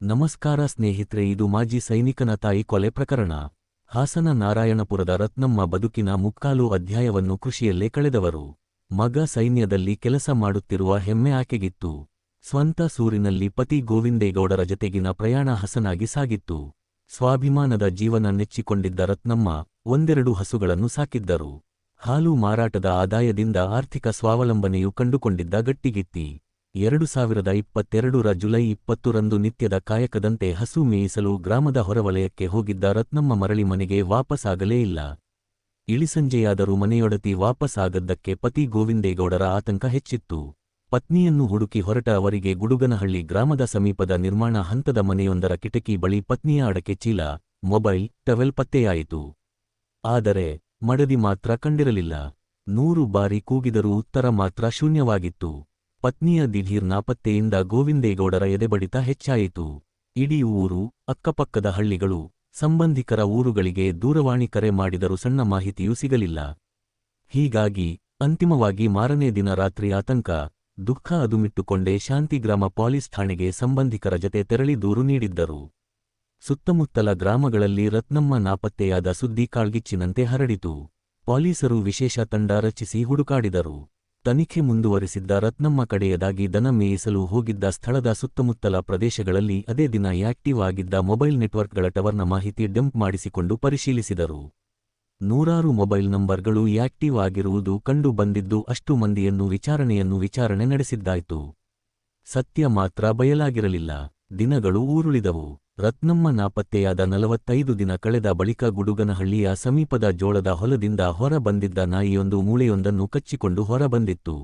ನಮಸ್ಕಾರ ಸ್ನೇಹಿತರೆ, ಇದು ಮಾಜಿ ಸೈನಿಕನ ತಾಯಿ ಕೊಲೆ ಪ್ರಕರಣ. ಹಾಸನ ನಾರಾಯಣಪುರದ ರತ್ನಮ್ಮ ಬದುಕಿನ ಮುಕ್ಕಾಲು ಅಧ್ಯಾಯವನ್ನು ಕೃಷಿಯಲ್ಲೇ ಕಳೆದವರು. ಮಗ ಸೈನ್ಯದಲ್ಲಿ ಕೆಲಸ ಮಾಡುತ್ತಿರುವ ಹೆಮ್ಮೆ ಆಕೆಗಿತ್ತು. ಸ್ವಂತ ಸೂರಿನಲ್ಲಿ ಪತಿ ಗೋವಿಂದೇಗೌಡರ ಜತೆಗಿನ ಪ್ರಯಾಣ ಹಸನಾಗಿ ಸಾಗಿತ್ತು. ಸ್ವಾಭಿಮಾನದ ಜೀವನ ನೆಚ್ಚಿಕೊಂಡಿದ್ದ ರತ್ನಮ್ಮ ಒಂದೆರಡು ಹಸುಗಳನ್ನು ಸಾಕಿದ್ದರು. ಹಾಲು ಮಾರಾಟದ ಆದಾಯದಿಂದ ಆರ್ಥಿಕ ಸ್ವಾವಲಂಬನೆಯು ಕಂಡುಕೊಂಡಿದ್ದ ಗಟ್ಟಿಗಿತ್ತಿ. ಎರಡು ಸಾವಿರದ ಇಪ್ಪತ್ತೆರಡರ ಜುಲೈ ಇಪ್ಪತ್ತರಂದು ನಿತ್ಯದ ಕಾಯಕದಂತೆ ಹಸು ಮೇಯಿಸಲು ಗ್ರಾಮದ ಹೊರವಲಯಕ್ಕೆ ಹೋಗಿದ್ದ ರತ್ನಮ್ಮ ಮರಳಿ ಮನೆಗೆ ವಾಪಸ್ಸಾಗಲೇ ಇಲ್ಲ. ಇಳಿಸಂಜೆಯಾದರೂ ಮನೆಯೊಡತಿ ವಾಪಸ್ಸಾಗದ್ದಕ್ಕೆ ಪತಿ ಗೋವಿಂದೇಗೌಡರ ಆತಂಕ ಹೆಚ್ಚಿತ್ತು. ಪತ್ನಿಯನ್ನು ಹುಡುಕಿ ಹೊರಟ ಅವರಿಗೆ ಗುಡುಗನಹಳ್ಳಿ ಗ್ರಾಮದ ಸಮೀಪದ ನಿರ್ಮಾಣ ಹಂತದ ಮನೆಯೊಂದರ ಕಿಟಕಿ ಬಳಿ ಪತ್ನಿಯ ಅಡಕೆ ಚೀಲ, ಮೊಬೈಲ್, ಟವೆಲ್ ಪತ್ತೆಯಾಯಿತು. ಆದರೆ ಮಡದಿ ಮಾತ್ರ ಕಂಡಿರಲಿಲ್ಲ. ನೂರು ಬಾರಿ ಕೂಗಿದರೂ ಉತ್ತರ ಮಾತ್ರ ಶೂನ್ಯವಾಗಿತ್ತು. ಪತ್ನಿಯ ದಿಢೀರ್ ನಾಪತ್ತೆಯಿಂದ ಗೋವಿಂದೇಗೌಡರ ಎದೆಬಡಿತ ಹೆಚ್ಚಾಯಿತು. ಇಡೀ ಊರು, ಅಕ್ಕಪಕ್ಕದ ಹಳ್ಳಿಗಳು, ಸಂಬಂಧಿಕರ ಊರುಗಳಿಗೆ ದೂರವಾಣಿ ಕರೆ ಮಾಡಿದರೂ ಸಣ್ಣ ಮಾಹಿತಿಯೂ ಸಿಗಲಿಲ್ಲ. ಹೀಗಾಗಿ, ಅಂತಿಮವಾಗಿ ಮಾರನೇ ದಿನ ರಾತ್ರಿ ಆತಂಕ, ದುಃಖ ಅದುಮಿಟ್ಟುಕೊಂಡೇ ಶಾಂತಿಗ್ರಾಮ ಪೊಲೀಸ್ ಠಾಣೆಗೆ ಸಂಬಂಧಿಕರ ಜತೆ ತೆರಳಿ ದೂರು ನೀಡಿದ್ದರು. ಸುತ್ತಮುತ್ತಲ ಗ್ರಾಮಗಳಲ್ಲಿ ರತ್ನಮ್ಮ ನಾಪತ್ತೆಯಾದ ಸುದ್ದಿ ಕಾಳ್ಗಿಚ್ಚಿನಂತೆ ಹರಡಿತು. ಪೊಲೀಸರು ವಿಶೇಷ ತಂಡ ರಚಿಸಿ ಹುಡುಕಾಡಿದರು. ತನಿಖೆ ಮುಂದುವರಿಸಿದ್ದ ರತ್ನಮ್ಮ ಕಡೆಯದಾಗಿ ದನ ಮೇಯಿಸಲು ಹೋಗಿದ್ದ ಸ್ಥಳದ ಸುತ್ತಮುತ್ತಲ ಪ್ರದೇಶಗಳಲ್ಲಿ ಅದೇ ದಿನ ಆಕ್ಟಿವ್ ಆಗಿದ್ದ ಮೊಬೈಲ್ ನೆಟ್ವರ್ಕ್ಗಳ ಟವರ್ನ ಮಾಹಿತಿ ಡಂಪ್ ಮಾಡಿಸಿಕೊಂಡು ಪರಿಶೀಲಿಸಿದರು. ನೂರಾರು ಮೊಬೈಲ್ ನಂಬರ್ಗಳು ಆಕ್ಟಿವ್ ಆಗಿರುವುದು ಕಂಡು ಬಂದಿದ್ದು ಅಷ್ಟು ಮಂದಿಯನ್ನು ವಿಚಾರಣೆಯನ್ನು ವಿಚಾರಣೆ ನಡೆಸಿದ್ದಾಯಿತು. ಸತ್ಯ ಮಾತ್ರ ಬಯಲಾಗಿರಲಿಲ್ಲ. ದಿನಗಳು ಊರುಳಿದವು ರತ್ನಮ್ಮ ನಾಪತ್ತೆಯಾದ ನಲವತ್ತೈದು ದಿನ ಕಳೆದ ಬಳಿಕ ಗುಡುಗನಹಳ್ಳಿಯ ಸಮೀಪದ ಜೋಳದ ಹೊಲದಿಂದ ಹೊರ ಬಂದಿದ್ದ ನಾಯಿಯೊಂದು ಮೂಳೆಯೊಂದನ್ನು ಕಚ್ಚಿಕೊಂಡು ಹೊರಬಂದಿತ್ತು.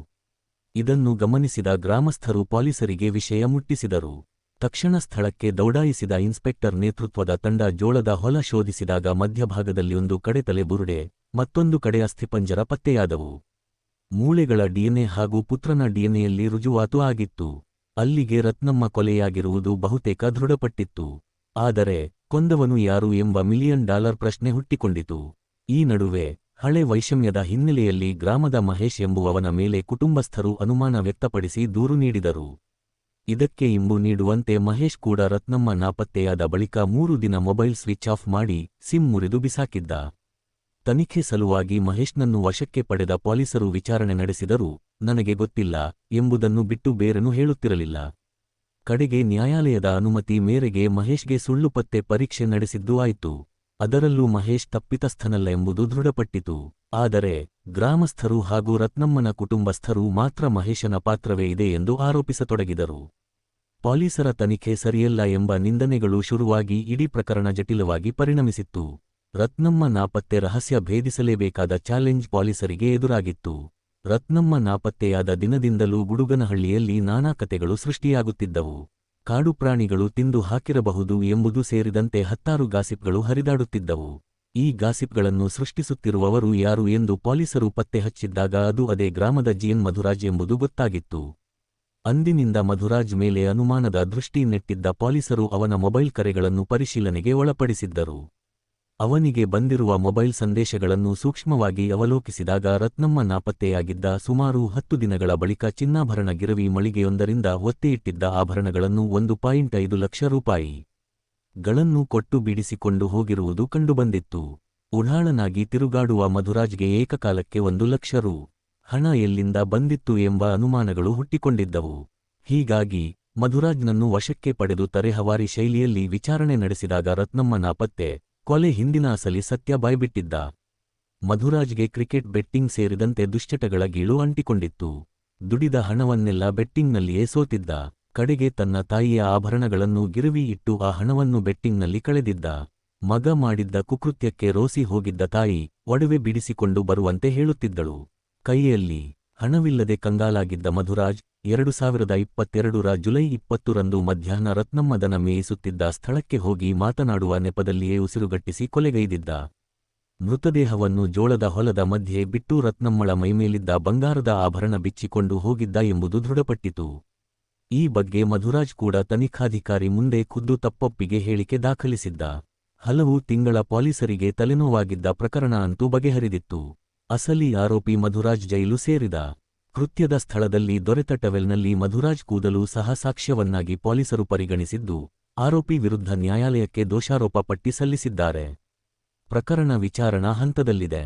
ಇದನ್ನು ಗಮನಿಸಿದ ಗ್ರಾಮಸ್ಥರು ಪೊಲೀಸರಿಗೆ ವಿಷಯ ಮುಟ್ಟಿಸಿದರು. ತಕ್ಷಣ ಸ್ಥಳಕ್ಕೆ ದೌಡಾಯಿಸಿದ ಇನ್ಸ್ಪೆಕ್ಟರ್ ನೇತೃತ್ವದ ತಂಡ ಜೋಳದ ಹೊಲ ಶೋಧಿಸಿದಾಗ ಮಧ್ಯಭಾಗದಲ್ಲಿ ಒಂದು ಕಡೆ ತಲೆ ಬುರುಡೆ, ಮತ್ತೊಂದು ಕಡೆ ಅಸ್ಥಿಪಂಜರ ಪತ್ತೆಯಾದವು. ಮೂಳೆಗಳ ಡಿಎನ್ಎ ಹಾಗೂ ಪುತ್ರನ ಡಿಎನ್ಎಯಲ್ಲಿ ರುಜುವಾತು ಆಗಿತ್ತು. ಅಲ್ಲಿಗೆ ರತ್ನಮ್ಮ ಕೊಲೆಯಾಗಿರುವುದು ಬಹುತೇಕ ದೃಢಪಟ್ಟಿತ್ತು. ಆದರೆ ಕೊಂದವನು ಯಾರು ಎಂಬ ಮಿಲಿಯನ್ ಡಾಲರ್ ಪ್ರಶ್ನೆ ಹುಟ್ಟಿಕೊಂಡಿತು. ಈ ನಡುವೆ ಹಳೆ ವೈಷಮ್ಯದ ಹಿನ್ನೆಲೆಯಲ್ಲಿ ಗ್ರಾಮದ ಮಹೇಶ್ ಎಂಬುವವನ ಮೇಲೆ ಕುಟುಂಬಸ್ಥರು ಅನುಮಾನ ವ್ಯಕ್ತಪಡಿಸಿ ದೂರು ನೀಡಿದರು. ಇದಕ್ಕೆ ಇಂಬು ನೀಡುವಂತೆ ಮಹೇಶ್ ಕೂಡ ರತ್ನಮ್ಮ ನಾಪತ್ತೆಯಾದ ಬಳಿಕ ಮೂರು ದಿನ ಮೊಬೈಲ್ ಸ್ವಿಚ್ ಆಫ್ ಮಾಡಿ ಸಿಮ್ ಮುರಿದು ಬಿಸಾಕಿದ್ದ. ತನಿಖೆ ಸಲುವಾಗಿ ಮಹೇಶ್ನನ್ನು ವಶಕ್ಕೆ ಪಡೆದ ಪೊಲೀಸರು ವಿಚಾರಣೆ ನಡೆಸಿದರೂ. ನನಗೆ ಗೊತ್ತಿಲ್ಲ ಎಂಬುದನ್ನು ಬಿಟ್ಟು ಬೇರನ್ನು ಹೇಳುತ್ತಿರಲಿಲ್ಲ. ಕಡೆಗೆ ನ್ಯಾಯಾಲಯದ ಅನುಮತಿ ಮೇರೆಗೆ ಮಹೇಶ್ಗೆ ಸುಳ್ಳು ಪತ್ತೆ ಪರೀಕ್ಷೆ ನಡೆಸಿದ್ದು ಆಯಿತು. ಅದರಲ್ಲೂ ಮಹೇಶ್ ತಪ್ಪಿತಸ್ಥನಲ್ಲ ಎಂಬುದು ದೃಢಪಟ್ಟಿತು. ಆದರೆ ಗ್ರಾಮಸ್ಥರು ಹಾಗೂ ರತ್ನಮ್ಮನ ಕುಟುಂಬಸ್ಥರು ಮಾತ್ರ ಮಹೇಶನ ಪಾತ್ರವೇ ಇದೆ ಎಂದು ಆರೋಪಿಸತೊಡಗಿದರು. ಪೊಲೀಸರ ತನಿಖೆ ಸರಿಯಲ್ಲ ಎಂಬ ನಿಂದನೆಗಳು ಶುರುವಾಗಿ ಇಡೀ ಪ್ರಕರಣ ಜಟಿಲವಾಗಿ ಪರಿಣಮಿಸಿತ್ತು. ರತ್ನಮ್ಮ ನಾಪತ್ತೆ ರಹಸ್ಯ ಭೇದಿಸಲೇಬೇಕಾದ ಚಾಲೆಂಜ್ ಪೊಲೀಸರಿಗೆ ಎದುರಾಗಿತ್ತು. ರತ್ನಮ್ಮ ನಾಪತ್ತೆಯಾದ ದಿನದಿಂದಲೂ ಗುಡುಗನಹಳ್ಳಿಯಲ್ಲಿ ನಾನಾ ಕತೆಗಳು ಸೃಷ್ಟಿಯಾಗುತ್ತಿದ್ದವು. ಕಾಡು ಪ್ರಾಣಿಗಳು ತಿಂದು ಹಾಕಿರಬಹುದು ಎಂಬುದು ಸೇರಿದಂತೆ ಹತ್ತಾರು ಗಾಸಿಪ್ಗಳು ಹರಿದಾಡುತ್ತಿದ್ದವು. ಈ ಗಾಸಿಪ್ಗಳನ್ನು ಸೃಷ್ಟಿಸುತ್ತಿರುವವರು ಯಾರು ಎಂದು ಪೊಲೀಸರು ಪತ್ತೆ ಹಚ್ಚಿದ್ದಾಗ ಅದು ಅದೇ ಗ್ರಾಮದ ಜಿಎನ್ ಮಧುರಾಜ್ ಎಂಬುದು ಗೊತ್ತಾಗಿತ್ತು. ಅಂದಿನಿಂದ ಮಧುರಾಜ್ ಮೇಲೆ ಅನುಮಾನದ ದೃಷ್ಟಿ ನೆಟ್ಟಿದ್ದ ಪೊಲೀಸರು ಅವನ ಮೊಬೈಲ್ ಕರೆಗಳನ್ನು ಪರಿಶೀಲನೆಗೆ ಒಳಪಡಿಸಿದ್ದರು. ಅವನಿಗೆ ಬಂದಿರುವ ಮೊಬೈಲ್ ಸಂದೇಶಗಳನ್ನು ಸೂಕ್ಷ್ಮವಾಗಿ ಅವಲೋಕಿಸಿದಾಗ ರತ್ನಮ್ಮ ನಾಪತ್ತೆಯಾಗಿದ್ದ ಸುಮಾರು ಹತ್ತು ದಿನಗಳ ಬಳಿಕ ಚಿನ್ನಾಭರಣ ಗಿರವಿ ಮಳಿಗೆಯೊಂದರಿಂದ ಒತ್ತೆಯಿಟ್ಟಿದ್ದ ಆಭರಣಗಳನ್ನು ಒಂದು ಪಾಯಿಂಟ್ ಐದು ಲಕ್ಷ ರೂಪಾಯಿ ಗಳನ್ನು ಕೊಟ್ಟು ಬಿಡಿಸಿಕೊಂಡು ಹೋಗಿರುವುದು ಕಂಡುಬಂದಿತ್ತು. ಉಡಾಳನಾಗಿ ತಿರುಗಾಡುವ ಮಧುರಾಜ್ಗೆ ಏಕಕಾಲಕ್ಕೆ ಒಂದು ಲಕ್ಷ ರೂ ಹಣ ಎಲ್ಲಿಂದ ಬಂದಿತ್ತು ಎಂಬ ಅನುಮಾನಗಳು ಹುಟ್ಟಿಕೊಂಡಿದ್ದವು. ಹೀಗಾಗಿ ಮಧುರಾಜ್ನನ್ನು ವಶಕ್ಕೆ ಪಡೆದು ತರೆಹವಾರಿ ಶೈಲಿಯಲ್ಲಿ ವಿಚಾರಣೆ ನಡೆಸಿದಾಗ ರತ್ನಮ್ಮ ನಾಪತ್ತೆ ಕೊಲೆ ಹಿಂದಿನ ಅಸಲಿ ಸತ್ಯ ಬಾಯ್ಬಿಟ್ಟಿದ್ದ. ಮಧುರಾಜ್ಗೆ ಕ್ರಿಕೆಟ್ ಬೆಟ್ಟಿಂಗ್ ಸೇರಿದಂತೆ ದುಶ್ಚಟಗಳ ಗೀಳು ಅಂಟಿಕೊಂಡಿತ್ತು. ದುಡಿದ ಹಣವನ್ನೆಲ್ಲ ಬೆಟ್ಟಿಂಗ್ನಲ್ಲಿಯೇ ಸೋತಿದ್ದ. ಕಡೆಗೆ ತನ್ನ ತಾಯಿಯ ಆಭರಣಗಳನ್ನು ಗಿರವಿ ಇಟ್ಟು ಆ ಹಣವನ್ನು ಬೆಟ್ಟಿಂಗ್ನಲ್ಲಿ ಕಳೆದಿದ್ದ. ಮಗ ಮಾಡಿದ್ದ ಕುಕೃತ್ಯಕ್ಕೆ ರೋಸಿ ಹೋಗಿದ್ದ ತಾಯಿ ಒಡವೆ ಬಿಡಿಸಿಕೊಂಡು ಬರುವಂತೆ ಹೇಳುತ್ತಿದ್ದಳು. ಕೈಯಲ್ಲಿ ಹಣವಿಲ್ಲದೆ ಕಂಗಾಲಾಗಿದ್ದ ಮಧುರಾಜ್ ಎರಡು ಸಾವಿರದ ಇಪ್ಪತ್ತೆರಡರ ಜುಲೈ ಇಪ್ಪತ್ತರಂದು ಮಧ್ಯಾಹ್ನ ರತ್ನಮ್ಮದನ ಮೇಯಿಸುತ್ತಿದ್ದ ಸ್ಥಳಕ್ಕೆ ಹೋಗಿ ಮಾತನಾಡುವ ನೆಪದಲ್ಲಿಯೇ ಉಸಿರುಗಟ್ಟಿಸಿ ಕೊಲೆಗೈದಿದ್ದ. ಮೃತದೇಹವನ್ನು ಜೋಳದ ಹೊಲದ ಮಧ್ಯೆ ಬಿಟ್ಟು ರತ್ನಮ್ಮಳ ಮೈಮೇಲಿದ್ದ ಬಂಗಾರದ ಆಭರಣ ಬಿಚ್ಚಿಕೊಂಡು ಹೋಗಿದ್ದ ಎಂಬುದು ದೃಢಪಟ್ಟಿತು. ಈ ಬಗ್ಗೆ ಮಧುರಾಜ್ ಕೂಡ ತನಿಖಾಧಿಕಾರಿ ಮುಂದೆ ಖುದ್ದು ತಪ್ಪೊಪ್ಪಿಗೆ ಹೇಳಿಕೆ ದಾಖಲಿಸಿದ್ದ. ಹಲವು ತಿಂಗಳ ಪೊಲೀಸರಿಗೆ ತಲೆನೋವಾಗಿದ್ದ ಪ್ರಕರಣ ಅಂತೂ ಬಗೆಹರಿದಿತ್ತು. ಅಸಲಿ ಆರೋಪಿ ಮಧುರಾಜ್ ಜೈಲು ಸೇರಿದ. ಕೃತ್ಯದ ಸ್ಥಳದಲ್ಲಿ ದೊರೆತ ಟವೆಲ್ನಲ್ಲಿ ಮಧುರಾಜ್ ಕೂದಲು ಸಹ ಸಾಕ್ಷ್ಯವನ್ನಾಗಿ ಪೊಲೀಸರು ಪರಿಗಣಿಸಿದ್ದು, ಆರೋಪಿ ವಿರುದ್ಧ ನ್ಯಾಯಾಲಯಕ್ಕೆ ದೋಷಾರೋಪ ಪಟ್ಟಿ ಸಲ್ಲಿಸಿದ್ದಾರೆ. ಪ್ರಕರಣ ವಿಚಾರಣಾ ಹಂತದಲ್ಲಿದೆ.